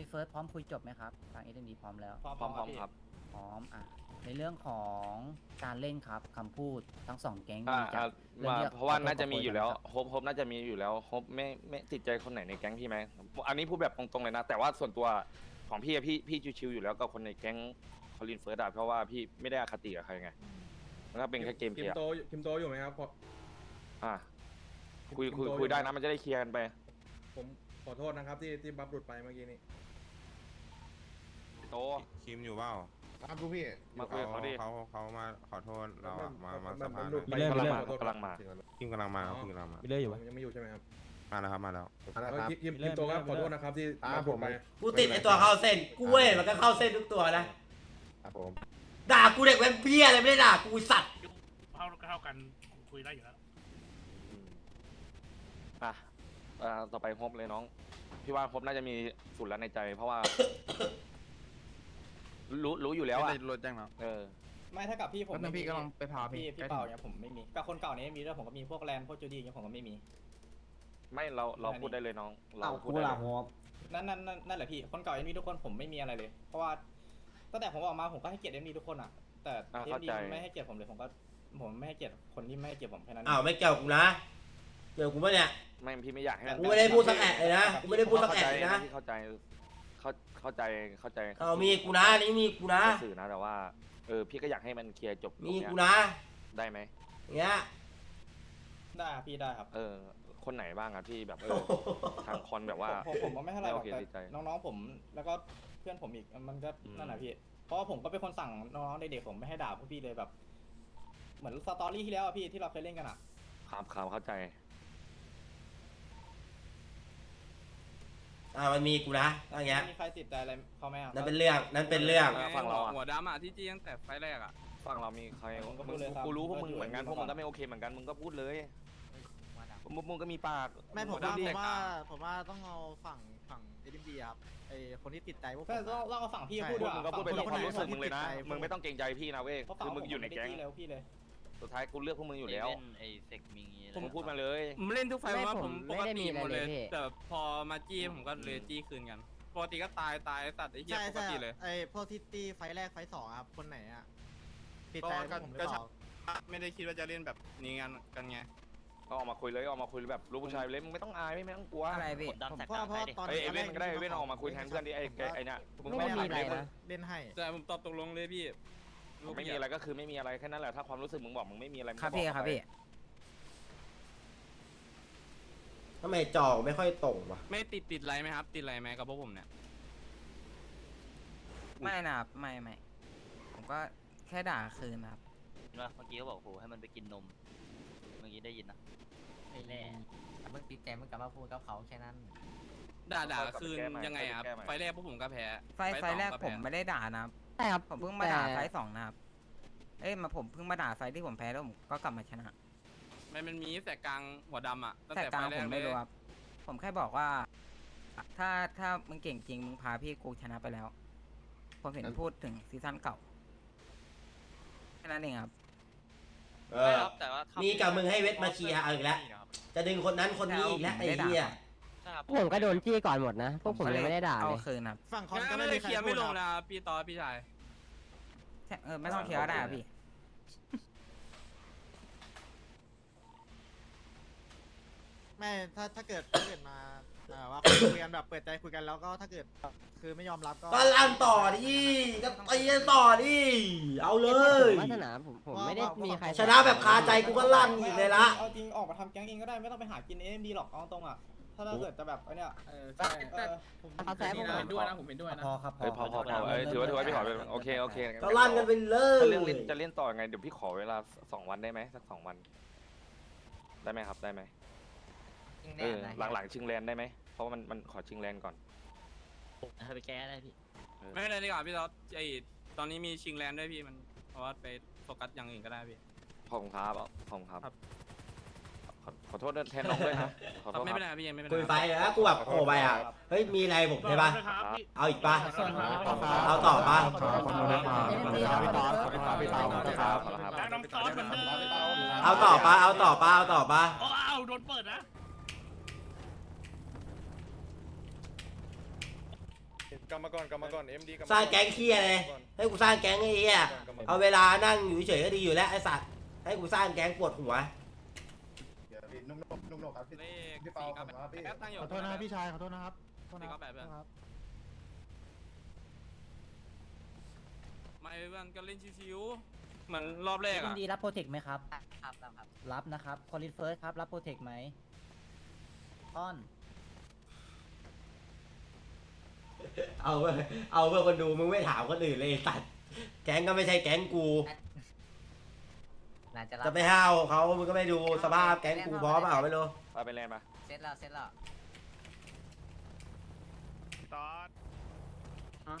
พี่เฟิร์สพร้อมคุยจบไหมครับทางเอ็ดีพร้อมแล้ว พร้อมพร้อมพร้อมพี่ครับ พร้อมอะในเรื่องของการเล่นครับคำพูดทั้งสองแก๊งอ่ามีจากอ่าเรื่องมาที่เพราะว่าน่าจะมีอยู่แล้วขอโทษขอโทษโฮปโฮปน่าจะมีอยู่แล้วโฮปไม่ไม่ติดใจคนไหนในแก๊งพี่ไหมอันนี้พูดแบบตรงๆเลยนะ แต่ว่าส่วนตัวของพี่อะพี่พี่ชิวๆอยู่แล้วกับคนในแก๊งคอลินเฟิร์สอะเพราะว่าพี่ไม่ได้อคติกับใครไงมันก็เป็นแค่เกมคิเพีมยร์โตคิมโตอยู่ไหมครับขออ่าคุยคิมคุยโตคุยได้อยู่นะมันจะได้เคลียร์กันไป ผมขอโทษนะครับที่ที่บัฟหลุดไปเมื่อกี้นี้ โต คิมอยู่เปล่าครับลูกพี่มาคุยกับเขาดิ เขาเขามาขอโทษเราอะมามาสมันภาหลุดไปกำลังมาขอโทษกำลังมา คิมกำลังมาครับคิมกำลังมา มีเรื่อยอยู่ไหมยังไม่อยู่ใช่ไหมครับมาแล้วครับมาแล้วอะไรเออครับคิมคิมโตครับขอโทษนะครับที่ครับบัฟหลุดไปผมกูติดไอตัวเข้าเส้นกูเว้ยมันก็เข้าเส้นทุกตัวนะครับผมด่ากูเด็กแว้นเพี้ยอะไรไม่ได้ด่ากูไอ้สัตว์เท่าเท่ากันคุยได้อยู่แล้วอืมอะอ่าต่อไปโฮปเลยน้อง พี่ว่าโฮปน่าจะมีสุดแล้วในใจ เพราะว่า รู้รู้อยู่แล้วอะรถแจ้งแล้วเออไม่ถ้ากับพี่ผมแป๊บนึงพี่กำลังไปพาพี่พี่พี่เป่าเนี่ยผมไม่มีกับคนเก่าเนี่ยมีด้วยผมก็มีพวกแลนด์พวกจูดี้เนี่ยผมก็ไม่มี ไม่เราเราอันนี้พูดได้เลยน้องเราพูดได้เลยนั่นนั่นนั่นนั่นแหละพี่คนเก่าเอ็มดีทุกคนผมไม่มีอะไรเลย เพราะว่าตั้งแต่ผมออกมาผมก็ให้เกียรติเอ็มดีทุกคนอะ แต่อ่าเอ็มเข้าดีใจไม่ให้เกียรติผมเลยผมก็ผมไม่ให้เกียรติคนที่ไม่ให้เกียรติผมแค่นั้นอ้าวไม่เกี่ยวกูนะเกี่ยวกูปะเนี่ยไม่พี่ไม่อยากให้นกูไม่ได้พูดสักแอะเลยนะกูไม่ได้พูดสักแอะเลยนะพี่เข้าใจ เข้าเข้าใจเข้าใจเอามีกูนะอันนี่มีกูนะ สื่อนะแต่ว่าเออพี่ก็อยากให้มันเคลียร์จบตรงมีเนี้ยกูนะได้ไหมอย่างเงี้ยได้ครับพี่ได้ครับเออ คนไหนบ้างอะที่แบบเออทางคอนแบบว่า ผมผมผมไม่เท่าไหร่หรอกไม่โอเคแต่ดีใจน้องๆผมแล้วก็เพื่อนผมอีกมันก็อืม นั่นแหละพี่เพราะว่าผมก็เป็นคนสั่งน้องๆเด็กๆผมไม่ให้ด่าพวกพี่เลยแบบ เหมือนสตอรี่ที่แล้วอะพี่ที่เราเคยเล่นกันอะครับครับเข้าใจ อ่ามันมีกูนะอย่างเงี้ยมีใครติดใจอะไรเขาไหมอะนั่นเป็นเรื่องนั่นเป็นเรื่องเออฝั่งเราอะ หัวดำอะที่จี้ตั้งแต่ไฟล์แรกอะฝั่งเรามีใครผมก็พูมึดงเลยครับกูรู้พวกมึงผมก็เหมือนกันอยู่พวกมึงก่ก็อนไม่โอเคเหมือนกันมึงก็พูดเลยมึงมึงก็มีปากไม่ผมหัวว่าดำผแตมกว่าต่างผมว่าต้องเอาฝั่งฝั่งเอ็มดีครับไอคนที่ติดใจพวกผก็มต้องอะต้องเอาฝั่งพี่ใช่พูดพูด้ดวยมึงก็พูดไปตามความรู้สึกมึงเลยนะติดใจมึงไม่ต้องเกรงใจพี่นะเว้ยเพราะฝั่งคือมึงอยู่ในแก๊งผมไม่ได้จี้เลยพี่เลย สุดท้ายกูเลือกพวกมึงอยู่แล้วไอเซกมีอะไรมึงพูดมาเลยผมเล่นทุกไฟล์ไม่ว่าผผมมปไม่กได้ติมีอะไรหมดเลย เลยพี่ แต่พอมาจี้ผมก็เลยจี้คืนกันปกติก็ตายตายสัตว์ไอ้เหี้ยใช่ปกใช่ติเลย ไอพวกที่ตีไฟแรกไฟสองอะครับคนไหนอะติดใจก็พวกผมหรือก็เปใช่ล่า ไม่ได้คิดว่าจะเล่นแบบนี้กันกันไง ก็ออกมาคุยเลยออกมาคุยแบบลูกผู้ชายเลยมึงไม่ต้องอายไม่ต้องกลัวอะไรพี่ กดดันแตกเพราะต่างเพไปราะดิ ตอนเอ้ยไอ้เว้นตก็ได้ไอ้เว้นออกมาคุยแทนเพื่อนที่ไอ้ไอ้ไอ้เนี่ยมึงไม่มีต้งอะไรถานะ เล่นให้ แต่ผมตอบตกลงเลยพี่ลูก ไม่มีอะไรก็คือไม่มีอะไรแค่นั้นแหละถ้าความรู้สึกมึงบอกมึงไม่มีอะไรมึงคก็รับพี่อกครับไปพี่ ทำไมจอไม่ค่อยตรงวะไม่ติดติดอะไรไหมครับ ติดอะไรไหมกับพวกผมเนี่ย ไม่นะครับไม่ไม่ผมก็แค่ด่าคืนนะครับว่าเมื่อกี้เขาบอกโหให้มันไปกินนม เมื่อกี้ได้ยินนะไม่แน่มึงติดใจมึงกลับมาพูดกับเขาแค่นั้น ด่าด่าคืนยังไงอะครับไฟล์แรกพวกผมก็แพ้ไฟล์ไฟล์แรกสองผมแพ้ ไม่ได้ด่านะครับใช่ครับผมเพิ่งมาด่าแต่ไฟล์สองนะครับ เอ้ยมาผมเพิ่งมาด่าไฟล์ที่ผมแพ้แล้วผมก็กลับมาชนะมันมันมีแต่กลางหัวดำอะตั้งแต่แต่กลางไฟล์แรผกมเลไม่ยรู้ครับ ผมแค่บอกว่า ถ้าถ้ามึงเก่งจริงมึงพาพี่กูชนะไปแล้ว ผมเห็นพูดถึงซีซั่นเก่าแค่นั้นเองครับ เอไม่อครับแต่ว่ามีกับมึงให้เวทมาเคลียร์เอาอีกแล้ว จะดึงคนนั้นคนนี้อีกแล้วไอ้เหี้ยใช่ครับ ผมก็โดนจี้ก่อนหมดนะพวกผมยังไม่ได้ด่าเอาเลยคืนครับฝั่งคอนงั้นก็ก็ไม่ไม่มีได้ใครเคลียร์พูไม่ดลงครับนะพี่ต่อพี่ชายใช่เออไม่ต้องเคลียร์ก็ได้ครับพี่ ไม่ถ้าถ้าเกิดถ้าเกิดมาเอ่อว่าคุยกันแบบเปิดใจคุยกันแล้วก็ถ้าเกิดคือไม่ยอมรับก็ ก็ลั่นต่อดิก็ตีกันต่อดิเอาเลยวาสนาผมผมไม่ได้มีใครชนะแบบคาใจกูก็ลั่นอีกเลยละ เอาจริงออกมาทำแก๊งเองก็ได้ไม่ต้องไปหากินเอ็มดีหรอกเอาตรงอะ ถ้าเราเกิดจะแบบไอ้เนี่ยเออใช่เออเขาแซะผมเห็นด้วยนะผมเห็นด้วยนะ พอครับเอ้ยพอพอพอเอ้ยถือว่าถือว่าพี่ขอโอเคโอเคก็ลั่นกันไปเลถ้ายเรื่องเล่นจะเล่นต่อยังไงเดี๋ยวพี่ขอเวลาสองวันได้ไหมสักสองวัน ได้ไหมครับได้ไหมเออหลังๆชิงแลนด์ได้ไหมเพราะว่ามันมันขอชิงแลนด์ก่อนให้ไปแก้ได้พี่ ไม่เป็นไรดีกว่าพี่ต่อไอตอนนี้มีชิงแลนด์ด้วยพี่มันเพราะว่าไปโฟกัสอย่างอื่นก็ได้พี่ ขอบคุณครับขอบคุณครับ ครับ ขอขอโทษแทนน้องด้วยนะขอครัโทบษไม่คเป็นรับไรพี่ยังไม่เป็นคุยไรไปแล้วกูแบบโอ้ไปอะเฮ้ยมีอะไรผมใช่ปะครับพี่เอาอีกปะส่วนครับเอาต่อปะพี่ตอนครับขอบคุณครับแล้วน้องตอสเหมือนเดิมเอาต่อปะเอาต่อปะเอาต่อปะโอ้อ้าวโดนเปิดนะกลับมาก่อนกลับมาก่อนเอ็มดีสร้างแก๊งเคียเลยให้กูสร้างแก๊งไอ้เหี้ยเอาเวลานั่งอยู่เฉยๆก็ดีอยู่แล้วไอ้สัตว์ให้กูสร้างแก๊งปวดหัว เดี๋ยวพี่นุ่มๆนุ่มๆครับพี่เลขพี่เปาสี่ขกัอบบคุณครับพี่แอปตั้งอยู่ขอโทษนะพี่ชายขอโทษนะครับโทษสี่นะคกัรับบแบบแบบครับไม่เพื่อนก็เล่นชิวๆเหมือนรอบแรกยิอะนดีรับโปรเทคไหมครับ ครับครับครับรับนะครับคอลินเฟิร์สครับ รับโปรเทคไหมต้อนเอาเพื่อเอาเพื่อคนดูมึงไม่ถามคนอื่นเลยไอ้สัตว์แก๊งก็ไม่ใช่แก๊งกู น่าจะรับจะไปห้าวเขามึงก็ไม่ดูสภาพแก๊งกูพร้อมเปล่าไม่รู้ไปไปแลนด์มาเสร็จแล้วเสร็จแล้วตอนอะ